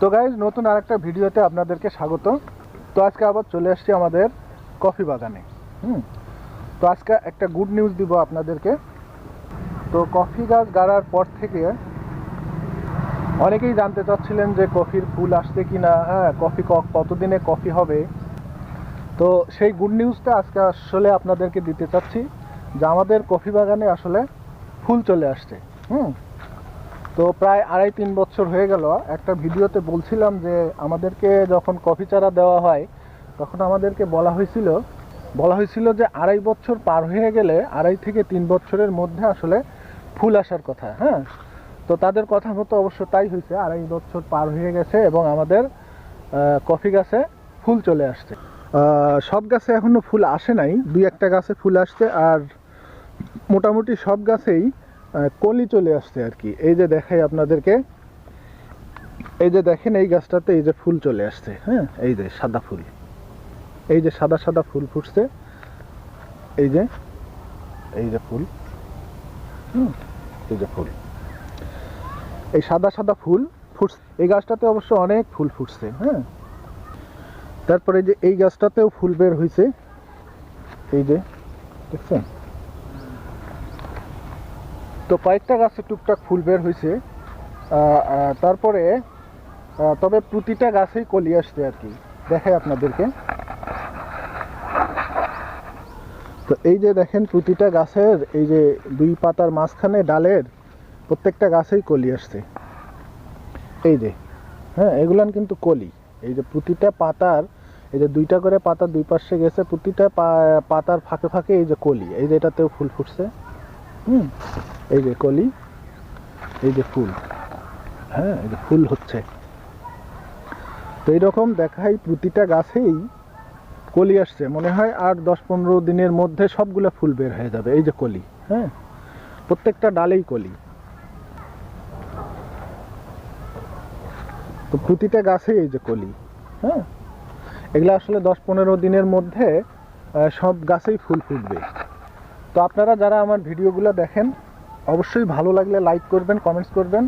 তো গাইজ নতুন আরেকটা ভিডিওতে আপনাদেরকে স্বাগত তো আজকে আবার চলে আসছি আমাদের কফি বাগানে। হুম? তো আজকে একটা গুড নিউজ দিব আপনাদেরকে। তো কফি গাছ গাড়ার পর থেকে অনেকেই জানতে চাচ্ছিলেন যে কফির ফুল আসছে কি না হ্যাঁ কফি কতদিনে কফি হবে? তো সেই গুড নিউজটা আজকে আসলে আপনাদেরকে দিতে চাচ্ছি যে আমাদের কফি বাগানে আসলে ফুল চলে আসছে। হুম? তো প্রায় আড়াই তিন বছর হয়ে গেল। একটা ভিডিওতে বলছিলাম যে আমাদেরকে যখন কফি চারা দেওয়া হয়, তখন আমাদেরকে বলা হয়েছিল বলা হয়েছিল যে আড়াই বছর পার হয়ে গেলে আড়াই থেকে তিন বছরের মধ্যে আসলে ফুল আসার কথা হ্যাঁ? তো তাদের কথা মতো অবশ্য তাই হয়েছে, আড়াই বছর পার হয়ে গেছে এবং আমাদের কফি গাছে ফুল চলে আসছে। সব গাছে এখনও ফুল আসে নাই, দুই একটা গাছে ফুল আসছে, আর মোটামুটি সব গাছেই কলি চলে আসছে আর কি। এই যে দেখাই আপনাদেরকে। এই যে দেখেন এই গাছটাতে এই যে ফুল চলে আসছে হ্যাঁ? এই যে সাদা ফুল। এই যে সাদা সাদা ফুল ফুটছে। এই যে এই যে ফুল। হুম, এই যে ফুল। এই সাদা সাদা ফুল ফুটছে। এই গাছটাতে অবশ্য অনেক ফুল ফুটছে হ্যাঁ? তারপরে যে এই গাছটাতেও ফুল বের হয়েছে এই যে দেখছেন? তো কয়েকটা গাছে টুকটাক ফুল বের হয়েছে তারপরে তবে প্রতিটা গাছেই কলি আসছে আর কি। দেখাই আপনাদেরকে। তো এই যে দেখেন প্রতিটা গাছের এই যে দুই পাতার মাঝখানে ডালের প্রত্যেকটা গাছেই কলি আসছে। এই যে হ্যাঁ এগুলান কিন্তু কলি। এই যে প্রতিটা পাতার, এই যে দুইটা করে পাতা দুই পাশে গেছে, প্রতিটা পাতার ফাঁকে ফাঁকে এই যে কলি। এই যে এটাতেও ফুল ফুটছে। হুম। এই যে কলি, এই যে ফুল। হ্যাঁ এই যে ফুল হচ্ছে। তো এইরকম দেখাই প্রতিটা গাছেই কলি আসছে। মনে হয় আর দশ, পনেরো দিনের মধ্যে সবগুলা ফুল বের হয়ে যাবে। এই যে কলি হ্যাঁ? প্রত্যেকটা ডালেই কলি। তো প্রতিটা গাছেই এই যে কলি হ্যাঁ? এগুলো আসলে দশ, পনেরো দিনের মধ্যে সব গাছেই ফুল ফুটবে। তো আপনারা যারা আমার ভিডিওগুলো দেখেন, অবশ্যই ভালো লাগলে লাইক করবেন কমেন্টস করবেন,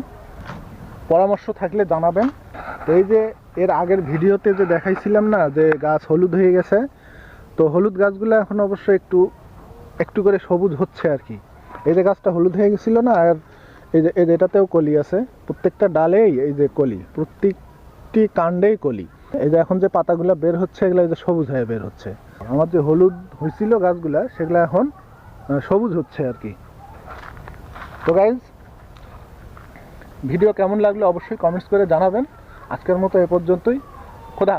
পরামর্শ থাকলে জানাবেন। তো এই যে এর আগের ভিডিওতে যে দেখাইছিলাম না, যে গাছ হলুদ হয়ে গেছে, তো হলুদ গাছগুলো এখন অবশ্য একটু একটু করে সবুজ হচ্ছে আর কি। এই যে গাছটা হলুদ হয়ে গেছিল না, আর এই যে এটাতেও কলি আছে। প্রত্যেকটা ডালেই এই যে কলি, প্রত্যেকটি কাণ্ডেই কলি। এই যে এখন যে পাতাগুলো বের হচ্ছে, এগুলো এই যে সবুজ হয়ে বের হচ্ছে। আমার যে হলুদ হয়েছিল গাছগুলা, সেগুলো এখন সবুজ হচ্ছে আর কি। তো গাইজ ভিডিও কেমন লাগল অবশ্যই কমেন্টস করে জানাবেন। আজকের মতো এ পর্যন্তই। খোদা